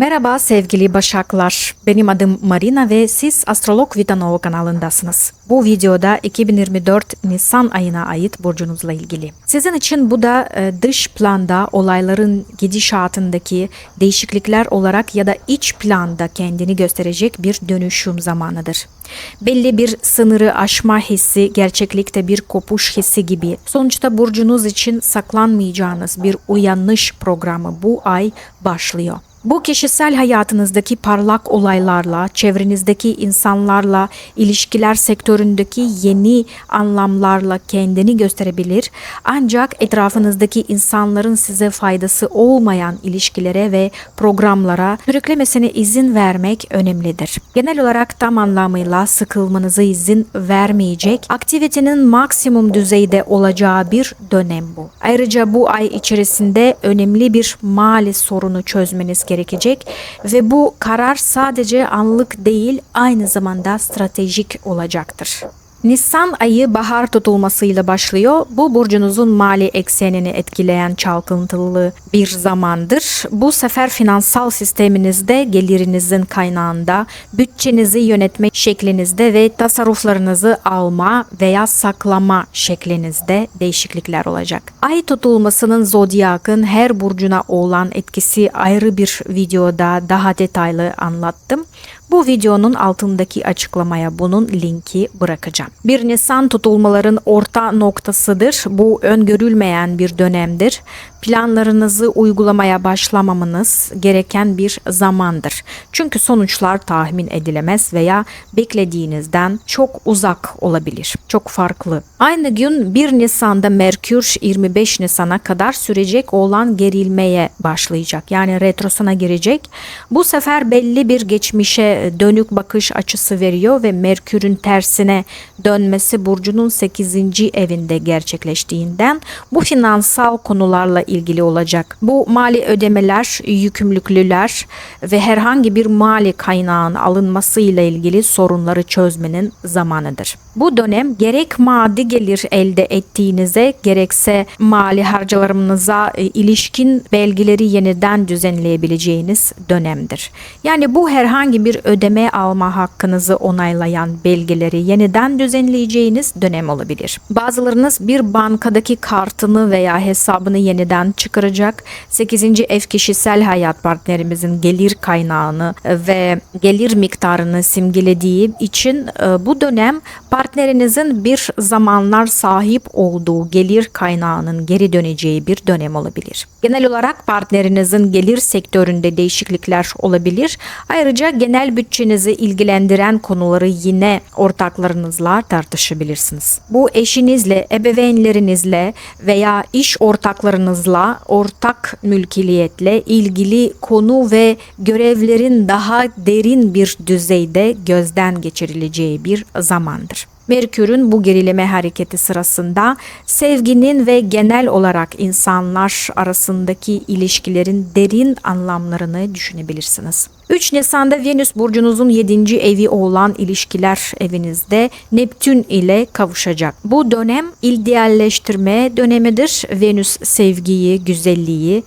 Merhaba sevgili Başaklar. Benim adım Marina ve siz Astrolog Vitanova kanalındasınız. Bu videoda 2024 Nisan ayına ait burcunuzla ilgili. Sizin için bu da e, dış planda olayların gidişatındaki değişiklikler olarak ya da iç planda kendini gösterecek bir dönüşüm zamanıdır. Belli bir sınırı aşma hissi, gerçeklikte bir kopuş hissi gibi. Sonuçta burcunuz için saklanmayacağınız bir uyanış programı bu ay başlıyor. Bu kişisel hayatınızdaki parlak olaylarla, çevrenizdeki insanlarla, ilişkiler sektöründeki yeni anlamlarla kendini gösterebilir. Ancak etrafınızdaki insanların size faydası olmayan ilişkilere ve programlara sürüklemesine izin vermek önemlidir. Genel olarak tam anlamıyla sıkılmanıza izin vermeyecek, aktivitenin maksimum düzeyde olacağı bir dönem bu. Ayrıca bu ay içerisinde önemli bir mali sorunu çözmeniz gerekecek ve bu karar sadece anlık değil aynı zamanda stratejik olacaktır. Nisan ayı bahar tutulmasıyla başlıyor. Bu burcunuzun mali eksenini etkileyen çalkıntılı bir zamandır. Bu sefer finansal sisteminizde gelirinizin kaynağında, bütçenizi yönetme şeklinizde ve tasarruflarınızı alma veya saklama şeklinizde değişiklikler olacak. Ay tutulmasının zodyakın her burcuna olan etkisi ayrı bir videoda daha detaylı anlattım. Bu videonun altındaki açıklamaya bunun linki bırakacağım. 1 Nisan tutulmaların orta noktasıdır. Bu öngörülmeyen bir dönemdir. Planlarınızı uygulamaya başlamamanız gereken bir zamandır. Çünkü sonuçlar tahmin edilemez veya beklediğinizden çok uzak olabilir. Çok farklı. Aynı gün 1 Nisan'da Merkür 25 Nisan'a kadar sürecek olan gerilmeye başlayacak. Yani retrosuna girecek. Bu sefer belli bir geçmişe dönük bakış açısı veriyor ve Merkür'ün tersine dönmesi burcunun 8. evinde gerçekleştiğinden bu finansal konularla ilgili olacak. Bu mali ödemeler, yükümlülükler ve herhangi bir mali kaynağın alınmasıyla ilgili sorunları çözmenin zamanıdır. Bu dönem gerek maddi gelir elde ettiğinize gerekse mali harcalarınıza e, ilişkin belgeleri yeniden düzenleyebileceğiniz dönemdir. Yani bu herhangi bir ödeme alma hakkınızı onaylayan belgeleri yeniden düzenleyeceğiniz dönem olabilir. Bazılarınız bir bankadaki kartını veya hesabını yeniden çıkaracak. 8. ev kişisel hayat partnerimizin gelir kaynağını ve gelir miktarını simgelediği için e, bu dönem partnerinizin bir zamanlar sahip olduğu gelir kaynağının geri döneceği bir dönem olabilir. Genel olarak partnerinizin gelir sektöründe değişiklikler olabilir. Ayrıca genel bütçenizi ilgilendiren konuları yine ortaklarınızla tartışabilirsiniz. Bu eşinizle, ebeveynlerinizle veya iş ortaklarınızla ortak mülkiyetle ilgili konu ve görevlerin daha derin bir düzeyde gözden geçirileceği bir zamandır. Merkür'ün bu gerileme hareketi sırasında sevginin ve genel olarak insanlar arasındaki ilişkilerin derin anlamlarını düşünebilirsiniz. 3 Nisan'da Venüs burcunuzun 7. evi olan ilişkiler evinizde Neptün ile kavuşacak. Bu dönem idealleştirme dönemidir. Venüs sevgiyi, güzelliği,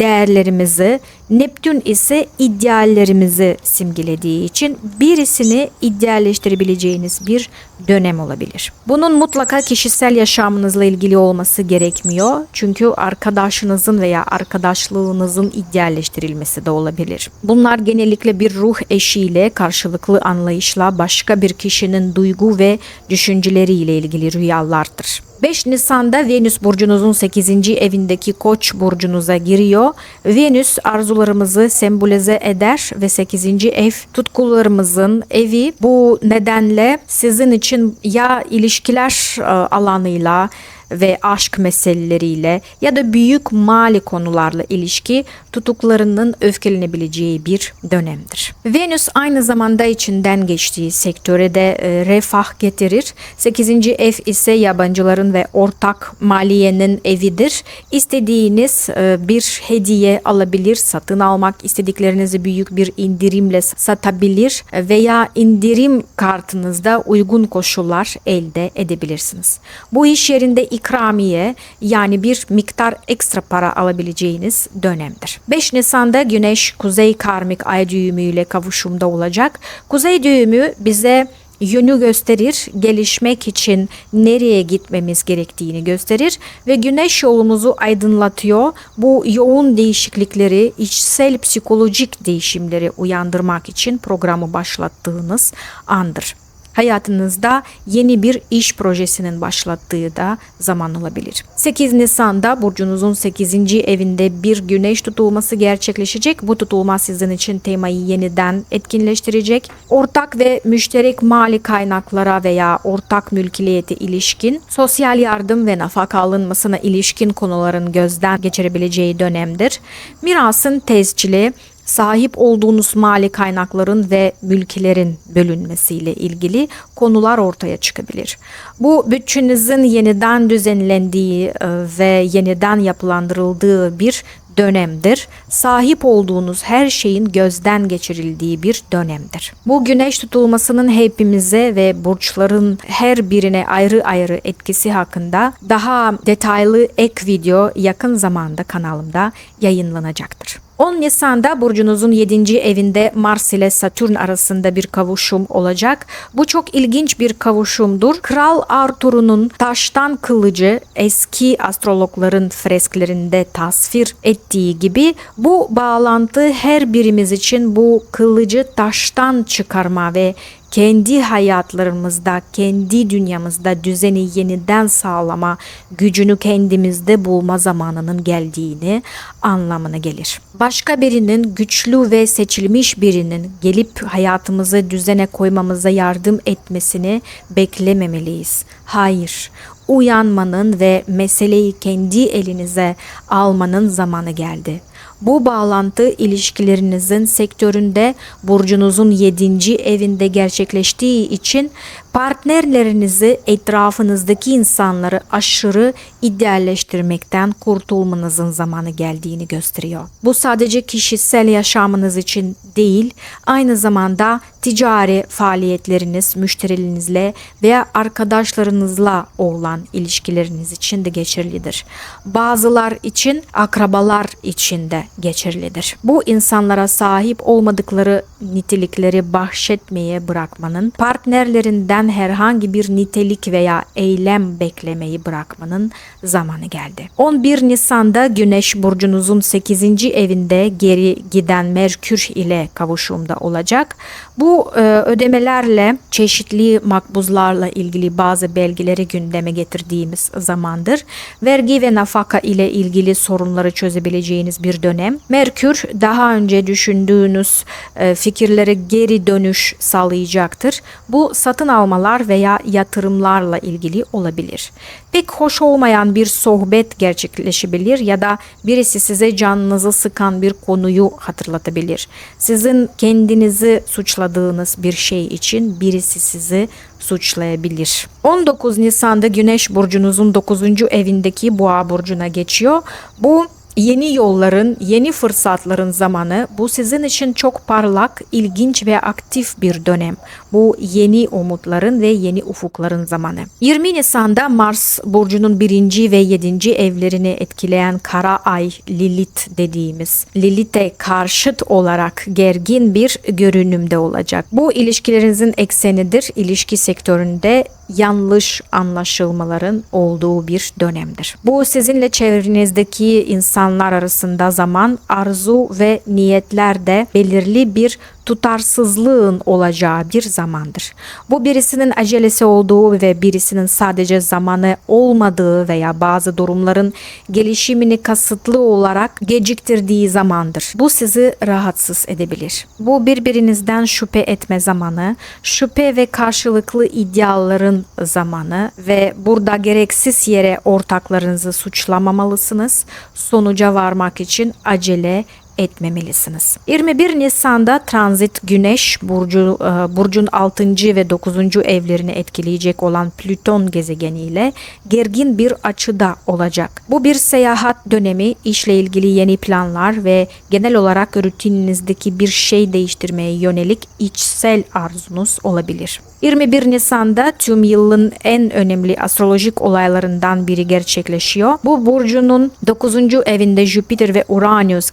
değerlerimizi, Neptün ise ideallerimizi simgelediği için birisini idealleştirebileceğiniz bir dönem olabilir. Bunun mutlaka kişisel yaşamınızla ilgili olması gerekmiyor. Çünkü arkadaşınızın veya arkadaşlığınızın idealleştirilmesi de olabilir. Bunlar genellikle bir ruh eşiyle karşılıklı anlayışla başka bir kişinin duygu ve düşünceleriyle ilgili rüyalardır. 5 Nisan'da Venüs burcunuzun 8. evindeki Koç burcunuza giriyor. Venüs arzularımızı sembolize eder ve 8. ev tutkularımızın evi. Bu nedenle sizin için ya ilişkiler e, alanıyla ve aşk meseleleriyle ya da büyük mali konularla ilişki tutuklarının öfkelenebileceği bir dönemdir. Venüs aynı zamanda içinden geçtiği sektöre de e, refah getirir. 8. ev ise yabancıların ve ortak maliyenin evidir. İstediğiniz e, bir hediye alabilir, satın almak istediklerinizi büyük bir indirimle satabilir veya indirim kartınızda uygun koşullar elde edebilirsiniz. Bu iş yerinde ikramiye yani bir miktar ekstra para alabileceğiniz dönemdir. 5 Nisan'da Güneş Kuzey Karmik Ay düğümüyle kavuşumda olacak. Kuzey düğümü bize yönü gösterir, gelişmek için nereye gitmemiz gerektiğini gösterir ve güneş yolumuzu aydınlatıyor. Bu yoğun değişiklikleri, içsel psikolojik değişimleri uyandırmak için programı başlattığınız andır hayatınızda yeni bir iş projesinin başlattığı da zaman olabilir. 8 Nisan'da burcunuzun 8. evinde bir güneş tutulması gerçekleşecek. Bu tutulma sizin için temayı yeniden etkinleştirecek. Ortak ve müşterek mali kaynaklara veya ortak mülkiyete ilişkin, sosyal yardım ve nafaka alınmasına ilişkin konuların gözden geçirebileceği dönemdir. Mirasın tescili, sahip olduğunuz mali kaynakların ve mülkilerin bölünmesiyle ilgili konular ortaya çıkabilir. Bu bütçenizin yeniden düzenlendiği e, ve yeniden yapılandırıldığı bir dönemdir. Sahip olduğunuz her şeyin gözden geçirildiği bir dönemdir. Bu güneş tutulmasının hepimize ve burçların her birine ayrı ayrı etkisi hakkında daha detaylı ek video yakın zamanda kanalımda yayınlanacaktır. 10 Nisan'da burcunuzun 7. evinde Mars ile Satürn arasında bir kavuşum olacak. Bu çok ilginç bir kavuşumdur. Kral Arthur'un taştan kılıcı eski astrologların fresklerinde tasvir ettiği gibi bu bağlantı her birimiz için bu kılıcı taştan çıkarma ve kendi hayatlarımızda, kendi dünyamızda düzeni yeniden sağlama, gücünü kendimizde bulma zamanının geldiğini anlamına gelir. Başka birinin güçlü ve seçilmiş birinin gelip hayatımızı düzene koymamıza yardım etmesini beklememeliyiz. Hayır, uyanmanın ve meseleyi kendi elinize almanın zamanı geldi. Bu bağlantı ilişkilerinizin sektöründe burcunuzun 7. evinde gerçekleştiği için partnerlerinizi etrafınızdaki insanları aşırı idealleştirmekten kurtulmanızın zamanı geldiğini gösteriyor. Bu sadece kişisel yaşamınız için değil, aynı zamanda ticari faaliyetleriniz, müşterilerinizle veya arkadaşlarınızla olan ilişkileriniz için de geçerlidir. Bazılar için, akrabalar için de geçerlidir. Bu insanlara sahip olmadıkları nitelikleri bahşetmeye bırakmanın, partnerlerinden herhangi bir nitelik veya eylem beklemeyi bırakmanın zamanı geldi. 11 Nisan'da Güneş burcunuzun 8. evinde geri giden Merkür ile kavuşumda olacak. Bu e, ödemelerle çeşitli makbuzlarla ilgili bazı belgeleri gündeme getirdiğimiz zamandır. Vergi ve nafaka ile ilgili sorunları çözebileceğiniz bir dönem. Merkür daha önce düşündüğünüz e, fikirlere geri dönüş sağlayacaktır. Bu satın almalar veya yatırımlarla ilgili olabilir. Pek hoş olmayan bir sohbet gerçekleşebilir ya da birisi size canınızı sıkan bir konuyu hatırlatabilir. Sizin kendinizi suçladığınız bir şey için birisi sizi suçlayabilir. 19 Nisan'da Güneş burcunuzun 9. evindeki Boğa burcuna geçiyor. Bu Yeni yolların, yeni fırsatların zamanı bu sizin için çok parlak, ilginç ve aktif bir dönem. Bu yeni umutların ve yeni ufukların zamanı. 20 Nisan'da Mars burcunun birinci ve yedinci evlerini etkileyen kara ay Lilith dediğimiz Lilith'e karşıt olarak gergin bir görünümde olacak. Bu ilişkilerinizin eksenidir. İlişki sektöründe yanlış anlaşılmaların olduğu bir dönemdir. Bu sizinle çevrenizdeki insanlar arasında zaman, arzu ve niyetlerde belirli bir tutarsızlığın olacağı bir zamandır. Bu birisinin acelesi olduğu ve birisinin sadece zamanı olmadığı veya bazı durumların gelişimini kasıtlı olarak geciktirdiği zamandır. Bu sizi rahatsız edebilir. Bu birbirinizden şüphe etme zamanı, şüphe ve karşılıklı idealların zamanı ve burada gereksiz yere ortaklarınızı suçlamamalısınız. Sonuca varmak için acele etmemelisiniz. 21 Nisan'da transit Güneş burcu e, burcun 6. ve 9. evlerini etkileyecek olan Plüton gezegeniyle gergin bir açıda olacak. Bu bir seyahat dönemi, işle ilgili yeni planlar ve genel olarak rutininizdeki bir şey değiştirmeye yönelik içsel arzunuz olabilir. 21 Nisan'da tüm yılın en önemli astrolojik olaylarından biri gerçekleşiyor. Bu burcunun 9. evinde Jüpiter ve Uranüs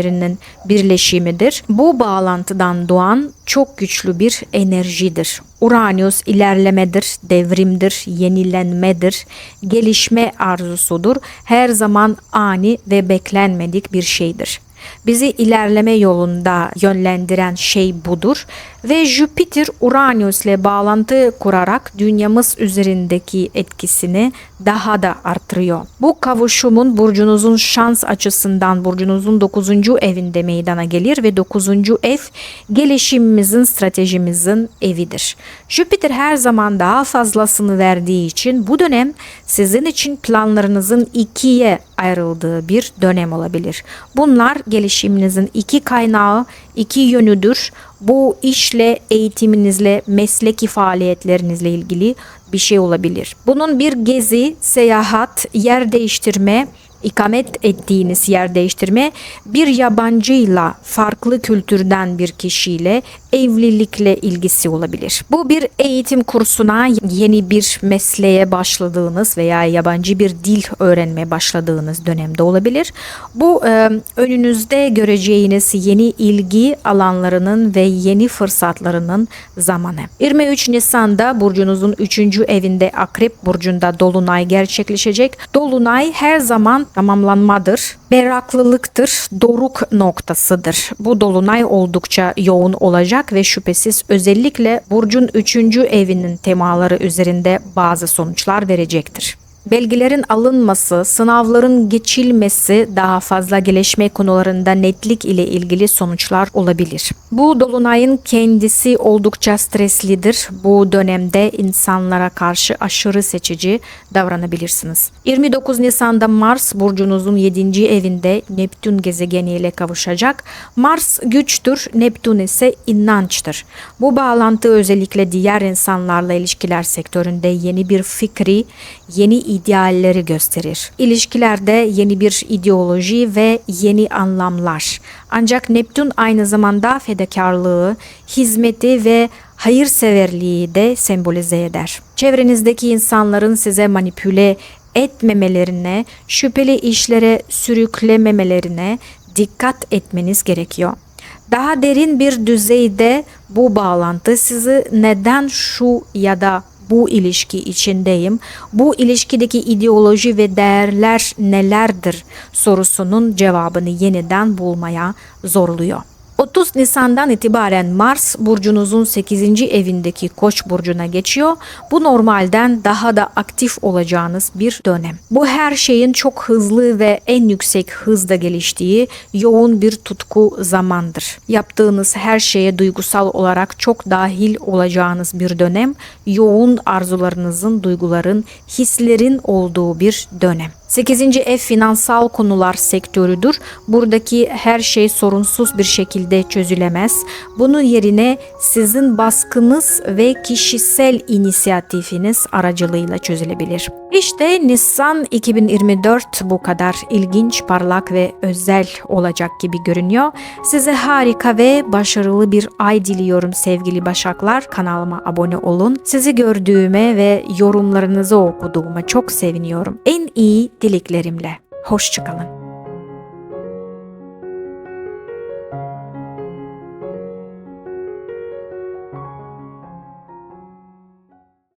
gezegenlerinin birleşimidir. Bu bağlantıdan doğan çok güçlü bir enerjidir. Uranüs ilerlemedir, devrimdir, yenilenmedir, gelişme arzusudur. Her zaman ani ve beklenmedik bir şeydir. Bizi ilerleme yolunda yönlendiren şey budur ve Jüpiter Uranüs'le bağlantı kurarak dünyamız üzerindeki etkisini daha da artırıyor. Bu kavuşumun burcunuzun şans açısından burcunuzun 9. evinde meydana gelir ve 9. ev gelişimimizin, stratejimizin evidir. Jüpiter her zaman daha fazlasını verdiği için bu dönem sizin için planlarınızın ikiye ayrıldığı bir dönem olabilir. Bunlar gelişiminizin iki kaynağı, iki yönüdür. Bu işle, eğitiminizle, mesleki faaliyetlerinizle ilgili bir şey olabilir. Bunun bir gezi, seyahat, yer değiştirme, ikamet ettiğiniz yer değiştirme bir yabancıyla farklı kültürden bir kişiyle evlilikle ilgisi olabilir. Bu bir eğitim kursuna yeni bir mesleğe başladığınız veya yabancı bir dil öğrenmeye başladığınız dönemde olabilir. Bu e, önünüzde göreceğiniz yeni ilgi alanlarının ve yeni fırsatlarının zamanı. 23 Nisan'da burcunuzun 3. evinde Akrep burcunda dolunay gerçekleşecek. Dolunay her zaman tamamlanmadır, berraklılıktır, doruk noktasıdır. Bu dolunay oldukça yoğun olacak ve şüphesiz özellikle burcun 3. evinin temaları üzerinde bazı sonuçlar verecektir. Belgilerin alınması, sınavların geçilmesi daha fazla gelişme konularında netlik ile ilgili sonuçlar olabilir. Bu dolunayın kendisi oldukça streslidir. Bu dönemde insanlara karşı aşırı seçici davranabilirsiniz. 29 Nisan'da Mars burcunuzun 7. evinde Neptün gezegeniyle kavuşacak. Mars güçtür, Neptün ise inançtır. Bu bağlantı özellikle diğer insanlarla ilişkiler sektöründe yeni bir fikri, yeni idealleri gösterir. İlişkilerde yeni bir ideoloji ve yeni anlamlar. Ancak Neptün aynı zamanda fedakarlığı, hizmeti ve hayırseverliği de sembolize eder. Çevrenizdeki insanların size manipüle etmemelerine, şüpheli işlere sürüklememelerine dikkat etmeniz gerekiyor. Daha derin bir düzeyde bu bağlantı sizi neden şu ya da bu ilişki içindeyim. Bu ilişkideki ideoloji ve değerler nelerdir sorusunun cevabını yeniden bulmaya zorluyor. 30 Nisan'dan itibaren Mars burcunuzun 8. evindeki Koç burcuna geçiyor. Bu normalden daha da aktif olacağınız bir dönem. Bu her şeyin çok hızlı ve en yüksek hızda geliştiği yoğun bir tutku zamandır. Yaptığınız her şeye duygusal olarak çok dahil olacağınız bir dönem, yoğun arzularınızın, duyguların, hislerin olduğu bir dönem. 8. ev finansal konular sektörüdür. Buradaki her şey sorunsuz bir şekilde çözülemez. Bunun yerine sizin baskınız ve kişisel inisiyatifiniz aracılığıyla çözülebilir. İşte Nisan 2024 bu kadar ilginç, parlak ve özel olacak gibi görünüyor. Size harika ve başarılı bir ay diliyorum sevgili Başaklar. Kanalıma abone olun. Sizi gördüğüme ve yorumlarınızı okuduğuma çok seviniyorum. En iyi dileklerimle. Hoşçakalın.